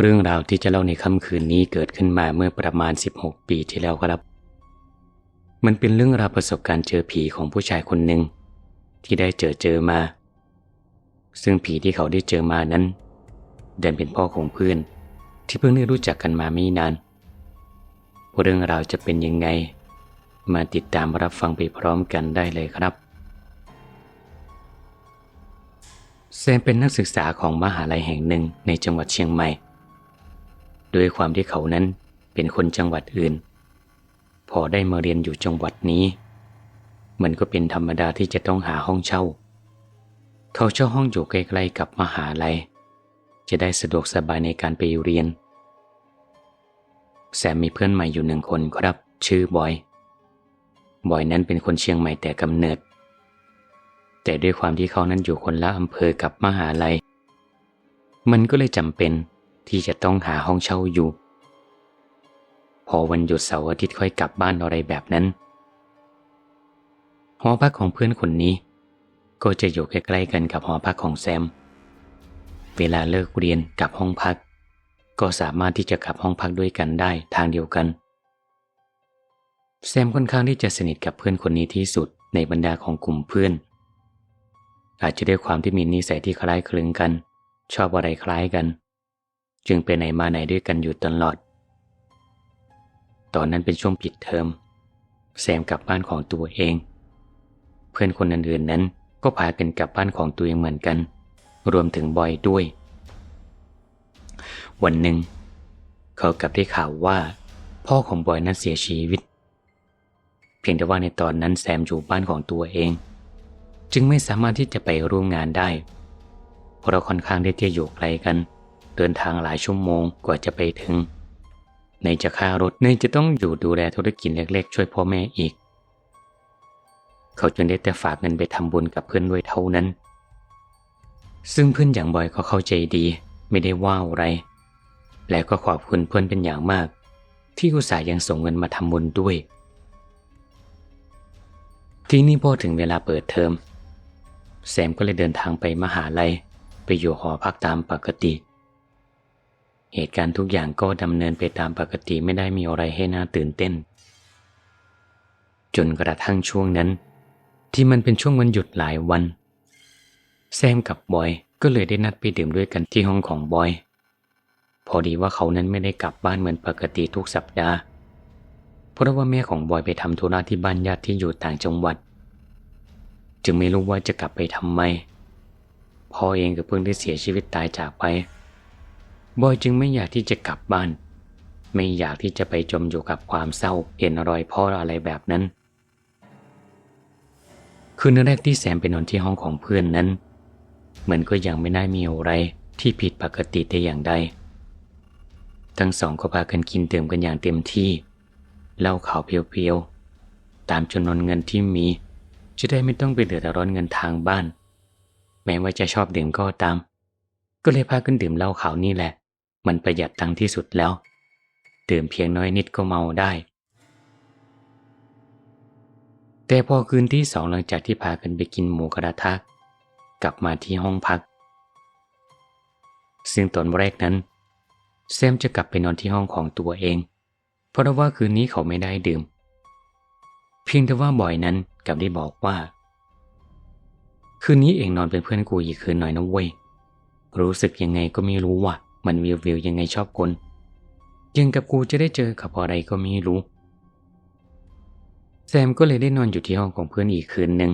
เรื่องราวที่จะเล่าในค่ำคืนนี้เกิดขึ้นมาเมื่อประมาณ 16 ปีที่แล้วครับ มันเป็นเรื่องราวประสบการณ์เจอผีของผู้ชายคนหนึ่งที่ได้เจอเจอมา ซึ่งผีที่เขาได้เจอมานั้นเดินเป็นพ่อของเพื่อน ที่เพิ่งได้รู้จักกันมาไม่นานเรื่องราวจะเป็นยังไง มาติดตามรับฟังไปพร้อมกันได้เลยครับแซมเป็นนักศึกษาของมหาลัยแห่งหนึ่งในจังหวัดเชียงใหม่ ด้วยความที่เขานั้นเป็นคนจังหวัดอื่น พอได้มาเรียนอยู่จังหวัดนี้ มันก็เป็นธรรมดาที่จะต้องหาห้องเช่า เขาเช่าห้องอยู่ใกล้ๆกับมหาลัย จะได้สะดวกสบายในการไปเรียน แซมมีเพื่อนใหม่อยู่หนึ่งคนครับ ชื่อบอย บอยนั้นเป็นคนเชียงใหม่แต่กำเนิด แต่ด้วยความที่เขานั้นอยู่คนละอำเภอกับมหาลัย มันก็เลยจำเป็น ที่จะต้องหาห้องเช่าอยู่ พอวันหยุดเสาร์อาทิตย์ค่อยกลับบ้านอะไรแบบนั้น หอพักของเพื่อนคนนี้ ก็จะอยู่ใกล้ๆกันกับหอพักของแซม เวลาเลิกเรียนกับห้องพัก ก็สามารถที่จะกลับห้องพักด้วยกันได้ทางเดียวกัน แซมค่อนข้างที่จะสนิทกับเพื่อนคนนี้ที่สุดในบรรดาของกลุ่มเพื่อน อาจจะด้วยความที่มีนิสัยที่คล้ายคลึงกัน ชอบอะไรคล้ายกัน จึงไปไหนมาไหนด้วยกันอยู่ตลอด ตอนนั้นเป็นช่วงปิดเทอม แซมกลับบ้านของตัวเอง เพื่อนคนอื่นๆนั้นก็พากันกลับบ้านของตัวเองเหมือนกัน รวมถึงบอยด้วย วันหนึ่ง เขากลับได้ข่าวว่า พ่อของบอยนั้นเสียชีวิต เพียงแต่ว่าในตอนนั้นแซมอยู่บ้านของตัวเอง จึงไม่สามารถที่จะไปร่วมงานได้ เพราะเราค่อนข้างได้เที่ยวอยู่ไกลกัน เดินทางหลายชั่วโมงกว่าจะไปถึง ในจะค่ารถในจะต้องอยู่ดูแลธุรกิจเล็กๆ ช่วยพ่อแม่อีก เขาจึงได้แต่ฝากเงินไปทำบุญกับเพื่อนด้วยเท่านั้น ซึ่งเพื่อนอย่างบอยก็เข้าใจดี ไม่ได้ว่าอะไร และก็ขอบคุณเพื่อนเป็นอย่างมาก ที่อุตส่าห์ยังส่งเงินมาทำบุญด้วยที่นี่พอถึงเวลาเปิดเทอม แซมก็เลยเดินทางไปมหาลัย ไปอยู่หอพักตามปกติ เหตุการณ์ทุกอย่างก็ดำเนินไปตามปกติไม่ได้มีอะไรให้น่าตื่นเต้น จนกระทั่งช่วงนั้น ที่มันเป็นช่วงวันหยุดหลายวัน แซมกับบอยก็เลยได้นัดไปดื่มด้วยกันที่ห้องของบอย พอดีว่าเขานั้นไม่ได้กลับบ้านเหมือนปกติทุกสัปดาห์ เพราะว่าแม่ของบอยไปทำธุระที่บ้านญาติที่อยู่ต่างจังหวัด จึงไม่รู้ว่าจะกลับไปทำไมพ่อเองก็เพิ่งได้เสียชีวิตตายจากไป บอยจึงไม่อยากที่จะกลับบ้าน ไม่อยากที่จะไปจมอยู่กับความเศร้าเห็นรอยพ่ออะไรแบบนั้น คืนแรกที่แซมไปนอนที่ห้องของเพื่อนนั้นเหมือนก็ยังไม่ได้มีอะไรที่ผิดปกติแต่อย่างใด ทั้งสองก็พากันกินเติมกันอย่างเต็มที่เหล่าขาวเพียวๆ ตามจำนวนเงินที่มี จะได้ไม่ต้องไปเดือดร้อนเงินทางบ้าน แม้ว่าจะชอบดื่มก็ตาม ก็เลยพากันดื่มเหล้าขาวนี่แหละ มันประหยัดตังที่สุดแล้ว ดื่มเพียงน้อยนิดก็เมาได้ แต่พอคืนที่สองหลังจากที่พากันไปกินหมูกระทะกลับมาที่ห้องพัก ซึ่งตอนแรกนั้นแซมจะกลับไปนอนที่ห้องของตัวเอง เพราะว่าคืนนี้เขาไม่ได้ดื่ม เพียงแต่ว่าบ่อยนั้นกลับได้บอกว่า คืนนี้เองนอนเป็นเพื่อนกูอีกคืนหน่อยนะเว้ยรู้สึกยังไงก็ไม่รู้ว่ะ มันวิววิวยังไงชอบคนยังกับกูจะได้เจอกับอะไรก็ไม่รู้ แซมก็เลยได้นอนอยู่ที่ห้องของเพื่อนอีกคืนหนึ่ง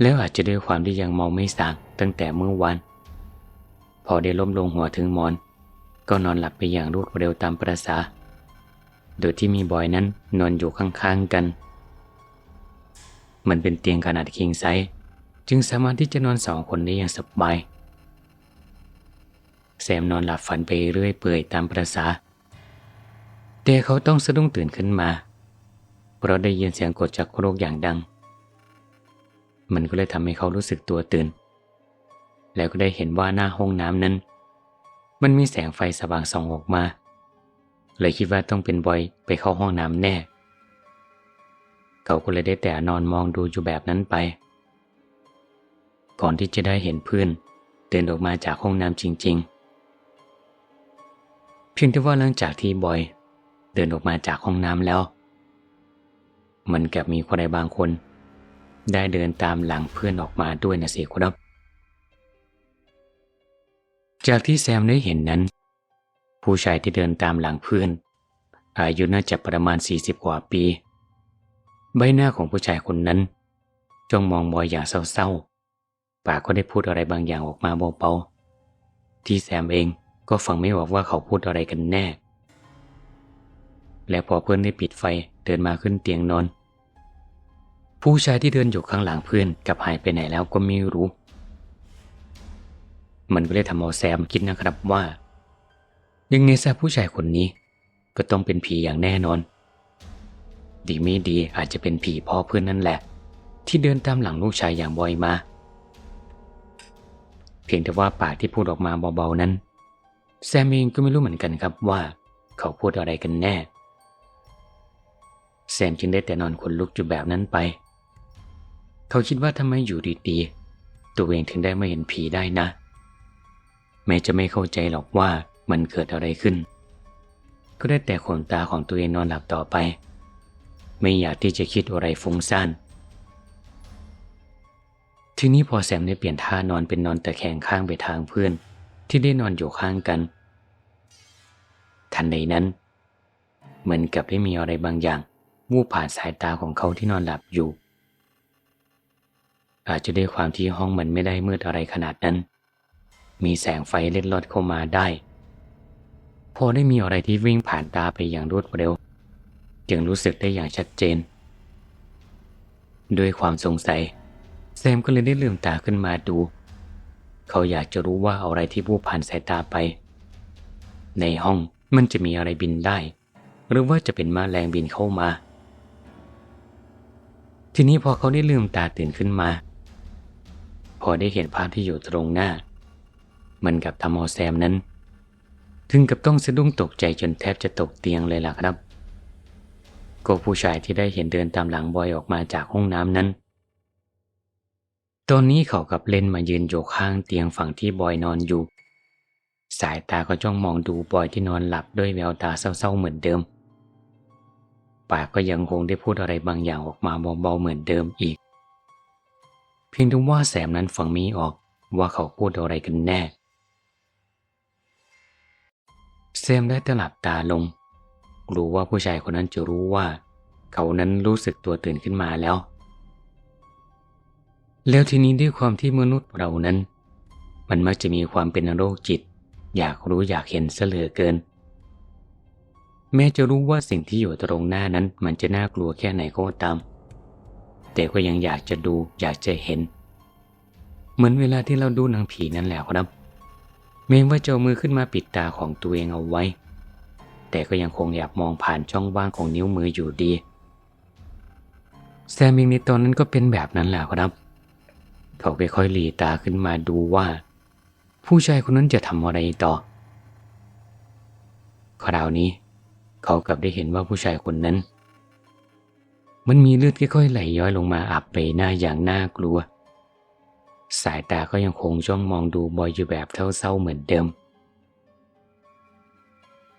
แล้วอาจจะด้วยความที่ยังเมาไม่สางตั้งแต่เมื่อวานพอได้ล้มลงหัวถึงมอน ก็นอนหลับไปอย่างรวดเร็วตามประษา โดยที่มีบอยนั้นนอนอยู่ข้างๆกัน มันเป็นเตียงขนาดคิงไซส์จึงสามารถที่จะนอนสองคนได้อย่างสบาย แซมนอนหลับฝันไปเรื่อยเปื่อยตามประษาแต่เขาต้องสะดุ้งตื่นขึ้นมา เพราะได้ยินเสียงกดจากโครกอย่างดัง มันก็เลยทำให้เขารู้สึกตัวตื่น แล้วก็ได้เห็นว่าหน้าห้องน้ำนั้น มันมีแสงไฟสว่างส่องออกมา เลยคิดว่าต้องเป็นบอยไปเข้าห้องน้ำแน่ เขาก็เลยได้แต่นอนมองดูอยู่แบบนั้นไป ก่อนที่จะได้เห็นเพื่อนเดินออกมาจากห้องน้ำจริง ๆ เพียงแต่ว่าหลังจากที่บอย เดินออกมาจากห้องน้ำแล้ว มันกับมีคนใดบางคน ได้เดินตามหลังเพื่อนออกมาด้วยนะสิครับ จากที่แซมได้เห็นนั้น ผู้ชายที่เดินตามหลังเพื่อน อายุน่าจะประมาณ 40 กว่าปี ใบหน้าของผู้ชายคนนั้นจ้องมองบอยอย่างเศร้าๆปากก็ได้พูดอะไรบางอย่างออกมาเบาๆที่แซมเอง ก็ฟังไม่ออกว่าเขาพูดอะไรกันแน่ และพอเพื่อนได้ปิดไฟเดินมาขึ้นเตียงนอน ผู้ชายที่เดินอยู่ข้างหลังเพื่อนกับหายไปไหนแล้วก็ไม่รู้ มันก็เลยทำเอาแซมคิดนะครับว่า ยังไงซะผู้ชายคนนี้ ก็ต้องเป็นผีอย่างแน่นอน ดีไม่ดีอาจจะเป็นผีพ่อเพื่อนนั่นแหละ ที่เดินตามหลังลูกชายอย่างบ่อยมา เพียงแต่ว่าปากที่พูดออกมาเบาๆนั้น แซมเองก็ไม่รู้เหมือนกันครับว่า เขาพูดอะไรกันแน่ แซมจึงได้แต่นอนขนลุกอยู่แบบนั้นไป เขาคิดว่าทำไมอยู่ดีๆ ตัวเองถึงได้ไม่เห็นผีได้นะ แม้จะไม่เข้าใจหรอกว่ามันเกิดอะไรขึ้น ก็ได้แต่ขนตาของตัวเองนอนหลับต่อไป ไม่อยากที่จะคิดอะไรฟุ้งซ่านทีนี้พอแซมได้เปลี่ยนท่านอนเป็นนอนตะแคงข้างไปทางเพื่อน ที่ได้นอนอยู่ข้างกัน ทันใดนั้น เหมือนกับได้มีอะไรบางอย่างวูบผ่านสายตาของเขาที่นอนหลับอยู่ อาจจะด้วยความที่ห้องมันไม่ได้มืดอะไรขนาดนั้น มีแสงไฟเล็ดลอดเข้ามาได้ พอได้มีอะไรที่วิ่งผ่านตาไปอย่างรวดเร็ว จึงรู้สึกได้อย่างชัดเจน ด้วยความสงสัย แซมก็เลยได้ลืมตาขึ้นมาดู เขาอยากจะรู้ว่าอะไรที่วูบผ่านสายตาไป ในห้อง มันจะมีอะไรบินได้ หรือว่าจะเป็นมแมลงบินเข้ามา ทีนี้พอเขาได้ลืมตาตื่นขึ้นมา พอได้เห็นภาพที่อยู่ตรงหน้า มันกับทำเอาแซมนั้น ถึงกับต้องสะดุ้งตกใจจนแทบจะตกเตียงเลยล่ะครับก็ผู้ชายที่ได้เห็นเดินตามหลังบอยออกมาจากห้องน้ำนั้น ตอนนี้เขากับเล่นมายืนอยู่ข้างเตียงฝั่งที่บอยนอนอยู่ สายตาก็จ้องมองดูบอยที่นอนหลับด้วยแววตาเศร้าๆเหมือนเดิม ปากก็ยังคงได้พูดอะไรบางอย่างออกมาเบาๆเหมือนเดิมอีก เพียงแต่ว่าแสมนั้นฟังไม่ออกว่าเขาพูดอะไรกันแน่แซมได้ตลับตาลงรู้ว่าผู้ชายคนนั้นจะรู้ว่า เขานั้นรู้สึกตัวตื่นขึ้นมาแล้ว แล้วทีนี้ด้วยความที่มนุษย์เรานั้น มันมักจะมีความเป็นโรคจิต อยากรู้อยากเห็นเสลือเกิน แม้จะรู้ว่าสิ่งที่อยู่ตรงหน้านั้นมันจะน่ากลัวแค่ไหนก็ตาม แต่ก็ยังอยากจะดูอยากจะเห็น เหมือนเวลาที่เราดูหนังผีนั่นแหละครับแม้ว่าจะเอามือขึ้นมาปิดตาของตัวเองเอาไว้ แต่ก็ยังคงอยากมองผ่านช่องว่างของนิ้วมืออยู่ดีแซมเองในตอนนั้นก็เป็นแบบนั้นแหละครับ เขาไปค่อยหลีตาขึ้นมาดูว่า ผู้ชายคนนั้นจะทำอะไรต่อ คราวนี้ เขากลับได้เห็นว่าผู้ชายคนนั้น มันมีเลือดค่อยๆไหลย้อยลงมาอาบไปหน้าอย่างน่ากลัว สายตาก็ยังคงจ้องมองดูบอยอยู่แบบเศร้าๆเหมือนเดิม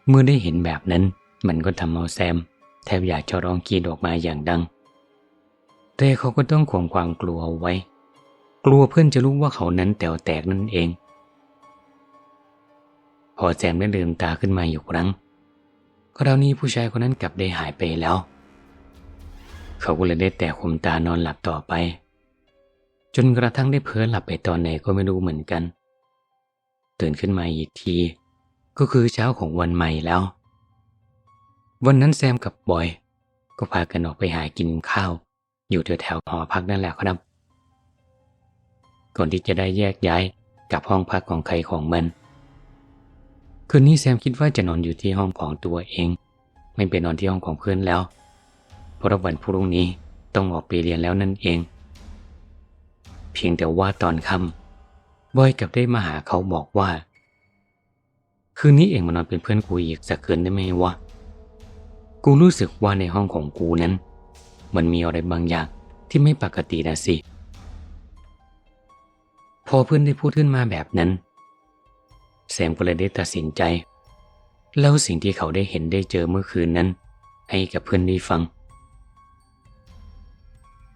เมื่อได้เห็นแบบนั้น มันก็ทำเอาแซม แทบอยากจะร้องกรีดออกมาอย่างดัง แต่เขาก็ต้องข่มความกลัวเอาไว้ กลัวเพื่อนจะรู้ว่าเขานั้นแตวแตกนั่นเอง พอแซมได้ลืมตาขึ้นมาอยู่ครั้งคราวนี้ผู้ชายคนนั้นกลับได้หายไปแล้ว เขาก็เลยได้แต่ข่มตานอนหลับต่อไป จนกระทั่งได้เพ้อหลับไปตอนไหนก็ไม่รู้เหมือนกัน ตื่นขึ้นมาอีกที ก็คือเช้าของวันใหม่แล้ว วันนั้นแซมกับบอย ก็พากันออกไปหากินข้าว อยู่แถวๆหอพักนั่นแหละครับ ก่อนที่จะได้แยกย้ายกลับห้องพักของใครของมัน คืนนี้แซมคิดว่าจะนอนอยู่ที่ห้องของตัวเอง ไม่ไปนอนที่ห้องของเพื่อนแล้ว เพราะวันพรุ่งนี้ต้องออกไปเรียนแล้วนั่นเอง เพียงแต่ว่าตอนค่ำบอยกับได้มาหาเขาบอกว่า คืนนี้เองมานอนเป็นเพื่อนกูอีกสักคืนได้ไหมวะกูรู้สึกว่าในห้องของกูนั้น มันมีอะไรบางอย่างที่ไม่ปกตินะสิ พอเพื่อนได้พูดขึ้นมาแบบนั้น แซมก็เลยได้ตัดสินใจเล่าสิ่งที่เขาได้เห็นได้เจอเมื่อคืนนั้น ให้กับเพื่อนได้ฟัง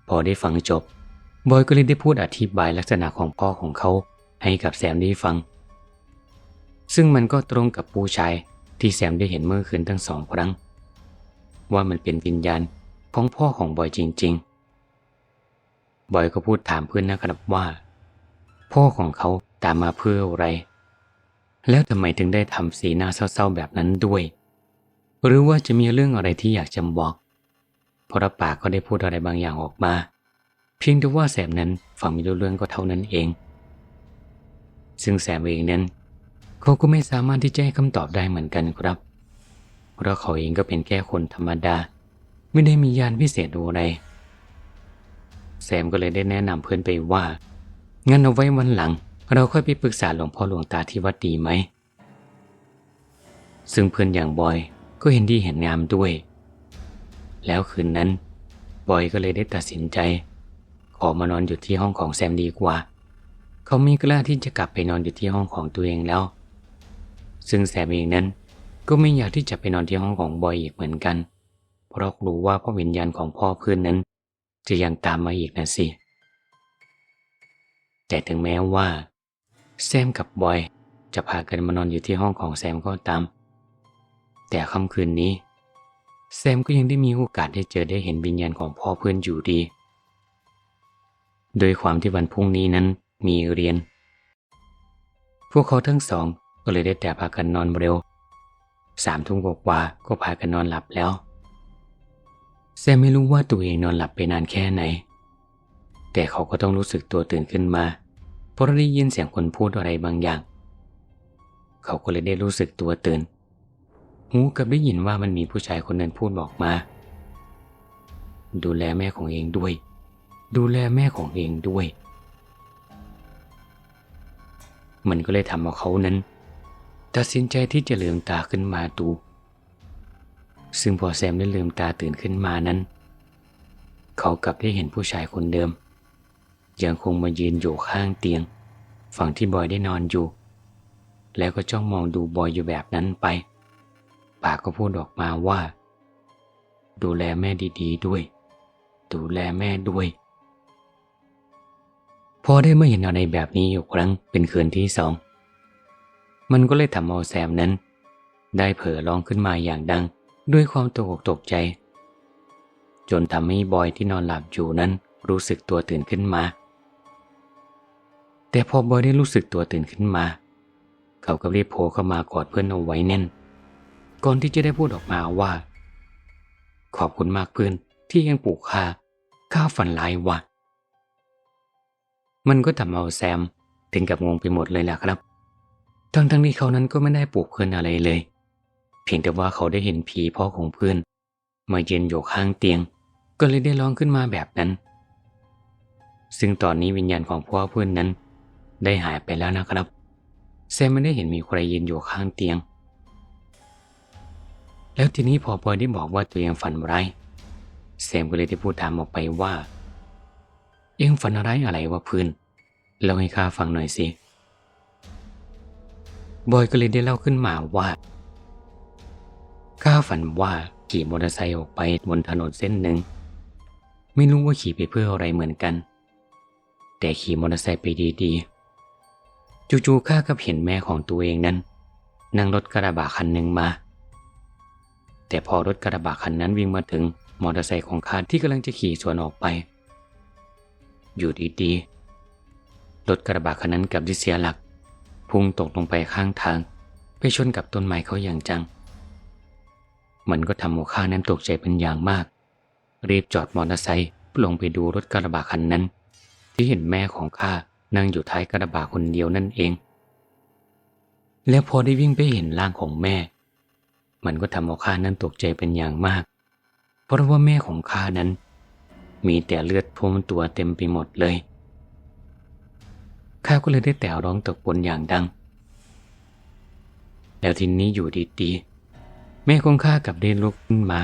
พอได้ฟังจบบอยก็เลยได้พูดอธิบายลักษณะของพ่อของเขาให้กับแซมได้ฟัง ซึ่งมันก็ตรงกับผู้ชายที่แซมได้เห็นเมื่อคืนทั้งสองครั้ง ว่ามันเป็นวิญญาณของพ่อของบอยจริง ๆ บอยก็พูดถามเพื่อนนะครับว่า พ่อของเขาตามมาเพื่ออะไร แล้วทำไมถึงได้ทำสีหน้าเศร้าๆแบบนั้นด้วย หรือว่าจะมีเรื่องอะไรที่อยากจะบอกเพราะปากก็ได้พูดอะไรบางอย่างออกมา เพียงแต่ว่าแซมนั้นฟังไม่รู้เรื่องก็เท่านั้นเอง ซึ่งแซมเองนั้นเขาก็ไม่สามารถที่จะให้คำตอบได้เหมือนกันครับ เพราะเขาเองก็เป็นแค่คนธรรมดา ไม่ได้มียานพิเศษอะไรแซมก็เลยได้แนะนำเพื่อนไปว่า งั้นเอาไว้วันหลัง เราค่อยไปปรึกษาหลวงพ่อหลวงตาที่วัดดีไหม ซึ่งเพื่อนอย่างบอยก็เห็นดีเห็นงามด้วย แล้วคืนนั้น บอยก็เลยได้ตัดสินใจ ขอมานอนอยู่ที่ห้องของแซมดีกว่า เขาไม่กล้าที่จะกลับไปนอนอยู่ที่ห้องของตัวเองแล้ว ซึ่งแซมเองนั้นก็ไม่อยากที่จะไปนอนที่ห้องของบอยอีกเหมือนกัน เพราะรู้ว่าพ่อวิญญาณของพ่อเพื่อนนั้น จะยังตามมาอีกนะสิ แต่ถึงแม้ว่า แซมกับบอย จะพากันมานอนอยู่ที่ห้องของแซมก็ตาม แต่ค่ำคืนนี้ แซมก็ยังได้มีโอกาสได้เจอได้เห็นวิญญาณของพ่อเพื่อนอยู่ดี โดยความที่วันพรุ่งนี้นั้นมีเรียน พวกเขาทั้งสองก็เลยได้แต่พากันนอนเร็วสามทุ่มกว่าก็พากันนอนหลับแล้ว แซมไม่รู้ว่าตัวเองนอนหลับไปนานแค่ไหน แต่เขาก็ต้องรู้สึกตัวตื่นขึ้นมา ราะได้ยินเสียงคนพูดอะไรบางอย่าง เขาก็เลยได้รู้สึกตัวตื่น หูกับได้ยินว่ามันมีผู้ชายคนนึ่งพูดบอกมา ดูแลแม่ของเองด้วย ดูแลแม่ของเองด้วย มันก็เลยทำเอาเขานั้น ตัดสินใจที่จะลืมตาขึ้นมาดู ซึ่งพอแซมได้ลืมตาตื่นขึ้นมานั้น เขากลับได้เห็นผู้ชายคนเดิม ยังคงมายืนอยู่ข้างเตียง ฝั่งที่บอยได้นอนอยู่ แล้วก็จ้องมองดูบอยอยู่แบบนั้นไป ปากก็พูดออกมาว่า ดูแลแม่ดีๆด้วย ดูแลแม่ด้วย พอได้มาเห็นอะไรแบบนี้อยู่ครั้งเป็นคืนที่สอง มันก็เลยทำเอาแซมนั้น ได้เผลอร้องขึ้นมาอย่างดังด้วยความตกอกตกใจ จนทำให้บอยที่นอนหลับอยู่นั้นรู้สึกตัวตื่นขึ้นมา แต่พอบอยได้รู้สึกตัวตื่นขึ้นมา เขาก็รีบโผล่เข้ามากอดเพื่อนเอาไว้แน่น ก่อนที่จะได้พูดออกมาว่า ขอบคุณมากเพื่อนที่ยังปลูกข้าข้าฝันร้ายว่ะ มันก็ทำเอาแซมถึงกับงงไปหมดเลยแหละครับ ทั้งทั้งที่เขานั้นก็ไม่ได้ปลูกเพื่อนอะไรเลย เพียงแต่ว่าเขาได้เห็นผีพ่อของเพื่อนมาเยืนอยู่ข้างเตียง ก็เลยได้ร้องขึ้นมาแบบนั้น ซึ่งตอนนี้วิญญาณของพ่อเพื่อนนั้น ได้หายไปแล้วนะครับแซมไม่ได้เห็นมีใครยืนอยู่ข้างเตียง แล้วทีนี้พอพอยได้บอกว่าตัวเองฝันร้ายแซมก็เลยได้พูดถามออกไปว่าเอ็งฝันอะไรอะไรวะพื่อนเล่าให้ข้าฟังหน่อยสิบอยก็เลยได้เล่าขึ้นมาว่าข้าฝันว่าขี่มอเตอร์ไซค์ออกไปบนถนนเส้นหนึ่ง ไม่รู้ว่าขี่ไปเพื่ออะไรเหมือนกัน แต่ขี่มอเตอร์ไซค์ไปดีๆ จู่ๆข้าก็เห็นแม่ของตัวเองนั้น นั่งรถกระบะคันหนึ่งมา แต่พอรถกระบะคันนั้นวิ่งมาถึงมอเตอร์ไซค์ของข้าที่กำลังจะขี่สวนออกไป อยู่ดีๆรถกระบะคันนั้นกับที่เสียหลัก พุ่งตกลงไปข้างทาง ไปชนกับต้นไม้เขาอย่างจัง มันก็ทำหัวข้านั้นตกใจเป็นอย่างมาก รีบจอดมอเตอร์ไซค์ลงไปดูรถกระบะคันนั้น ที่เห็นแม่ของข้า นั่งอยู่ท้ายกระบะคนเดียวนั่นเอง แล้วพอได้วิ่งไปเห็นร่างของแม่ มันก็ทำเอาข้านั้นตกใจเป็นอย่างมาก เพราะว่าแม่ของข้านั้น มีแต่เลือดท่วมตัวเต็มไปหมดเลยข้าก็เลยได้แต่ร้องตะโกนอย่างดัง แล้วทีนี้อยู่ดีๆแม่ของข้ากับได้ลุกขึ้นมา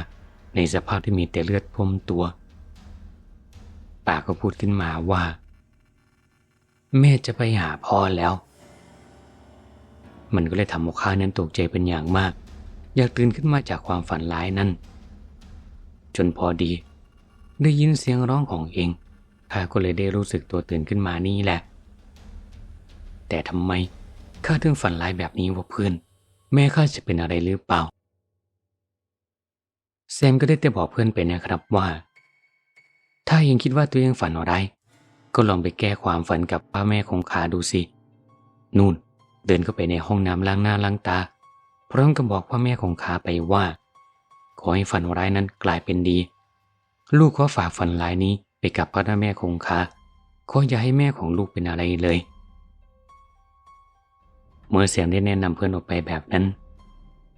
ในสภาพที่มีแต่เลือดท่มตัว ปากก็พูดขึ้นมาว่า แม่จะไปหาพ่อแล้ว มันก็เลยทำให้ข้านั้นตกใจเป็นอย่างมาก อยากตื่นขึ้นมาจากความฝันร้ายนั้น จนพอดี ได้ยินเสียงร้องของเองข้าก็เลยได้รู้สึกตัวตื่นขึ้นมานี่แหละ แต่ทำไมข้าถึงฝันร้ายแบบนี้วะเพื่อน แม่ข้าจะเป็นอะไรหรือเปล่าแซมก็ได้แต่บอกเพื่อนไปนะครับว่า ถ้ายังคิดว่าตัวเองฝันอะไร ก็ลองไปแก้ความฝันกับป้าแม่ของขาดูสิ นู่น เดินเข้าไปในห้องน้ำล้างหน้าล้างตา พร้อมกับบอกพ่อแม่ของขาไปว่า ขอให้ฝันร้ายนั้นกลายเป็นดี ลูกขอฝากฝันร้ายนี้ไปกับพ่อแม่คงคาขออย่าให้แม่ของลูกเป็นอะไรเลย เมื่อเสียงได้แนะนำเพื่อนออกไปแบบนั้น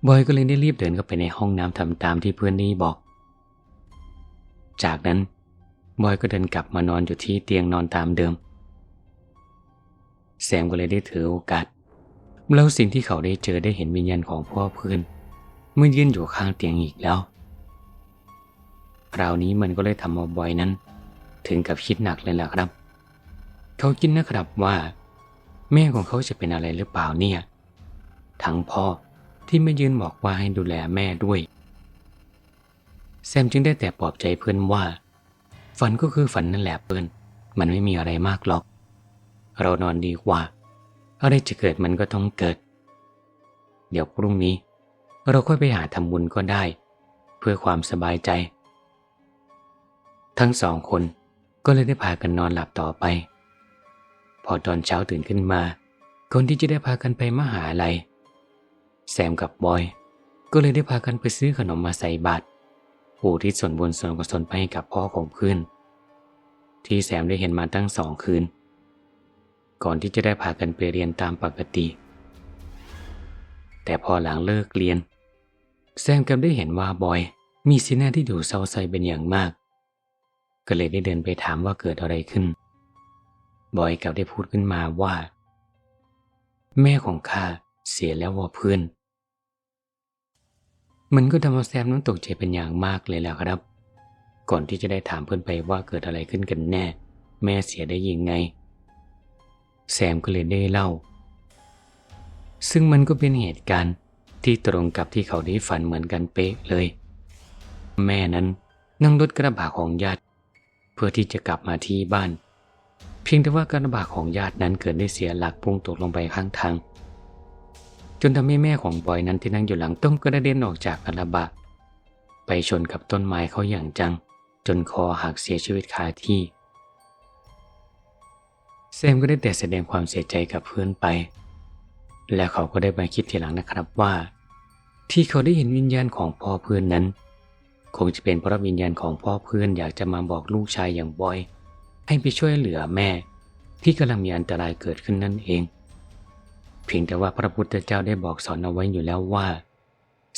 บอยก็เลยได้รีบเดินเข้าไปในห้องน้ำทำตามที่เพื่อนนี่บอก จากนั้น บอยก็เดินกลับมานอนอยู่ที่เตียงนอนตามเดิม แซมก็เลยได้ถือโอกาสแล้วสิ่งที่เขาได้เจอได้เห็นวิญญาณของพ่อเพื่อนเมื่อยืนอยู่ข้างเตียงอีกแล้ว คราวนี้มันก็เลยทำเอาบอยนั้น ถึงกับคิดหนักเลยล่ะครับ เขาคิดนะครับว่า แม่ของเขาจะเป็นอะไรหรือเปล่าเนี่ย ทั้งพ่อที่ไม่ยืนบอกว่าให้ดูแลแม่ด้วย แซมจึงได้แต่ปลอบใจเพื่อนว่า ฝันก็คือฝันนั่นแหละเพื่อนมันไม่มีอะไรมากหรอก เรานอนดีกว่า อะไรจะเกิดมันก็ต้องเกิด เดี๋ยวพรุ่งนี้ เราค่อยไปหาทำบุญก็ได้ เพื่อความสบายใจ ทั้งสองคนก็เลยได้พากันนอนหลับต่อไป พอตอนเช้าตื่นขึ้นมา คนที่จะได้พากันไปมหาลัยแซมกับบอย ก็เลยได้พากันไปซื้อขนมมาใส่บาตร ผู้ที่ส่วนบุญส่วนกุศลไปให้กับพ่อของเพื่อนที่แซมได้เห็นมาตั้งสองคืน ก่อนที่จะได้พากันไปเรียนตามปกติ แต่พอหลังเลิกเรียน แซมกลับได้เห็นว่าบอย มีสีหน้าที่ดูเศร้าใจเป็นอย่างมาก ก็เลยได้เดินไปถามว่าเกิดอะไรขึ้น บอยกลับได้พูดขึ้นมาว่า แม่ของข้าเสียแล้วว่าเพื่อน มันก็ทำเอาแซมนั้นตกใจเป็นอย่างมากเลยแหละครับ ก่อนที่จะได้ถามเพื่อนไปว่าเกิดอะไรขึ้นกันแน่ แม่เสียได้ยังไง แซมก็เลยได้เล่า ซึ่งมันก็เป็นเหตุการณ์ที่ตรงกับที่เขาได้ฝันเหมือนกันเป๊ะเลย แม่นั้นนั่งรถกระบะของญาติ เพื่อที่จะกลับมาที่บ้าน เพียงแต่ว่ากระบะของญาตินั้นเกิดได้เสียหลักพุ่งตกลงไปข้างทาง จนทำให้แม่ของบอยนั้นที่นั่งอยู่หลังต้มกระเด็นออกจากกระบะ ไปชนกับต้นไม้เขาอย่างจัง จนคอหักเสียชีวิตคาที่แซมก็ได้แต่แสดงความเสียใจกับเพื่อนไป และเขาก็ได้มาคิดทีหลังนะครับว่า ที่เขาได้เห็นวิญญาณของพ่อเพื่อนนั้น คงจะเป็นเพราะวิญญาณของพ่อเพื่อนอยากจะมาบอกลูกชายอย่างบอย ให้ไปช่วยเหลือแม่ ที่กำลังมีอันตรายเกิดขึ้นนั่นเอง เพียงแต่ว่าพระพุทธเจ้าได้บอกสอนเอาไว้อยู่แล้วว่า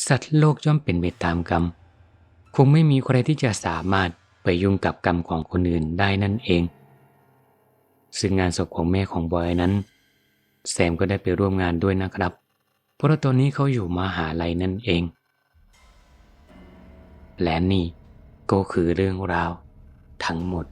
สัตว์โลกย่อมเป็นไปตามกรรม คงไม่มีใครที่จะสามารถไปยุ่งกับกรรมของคนอื่นได้นั่นเอง ซึ่งงานศพของแม่ของบอยนั้น แซมก็ได้ไปร่วมงานด้วยนะครับ เพราะตอนนี้เขาอยู่มหาลัยนั่นเอง และนี่ก็คือเรื่องราว ทั้งหมด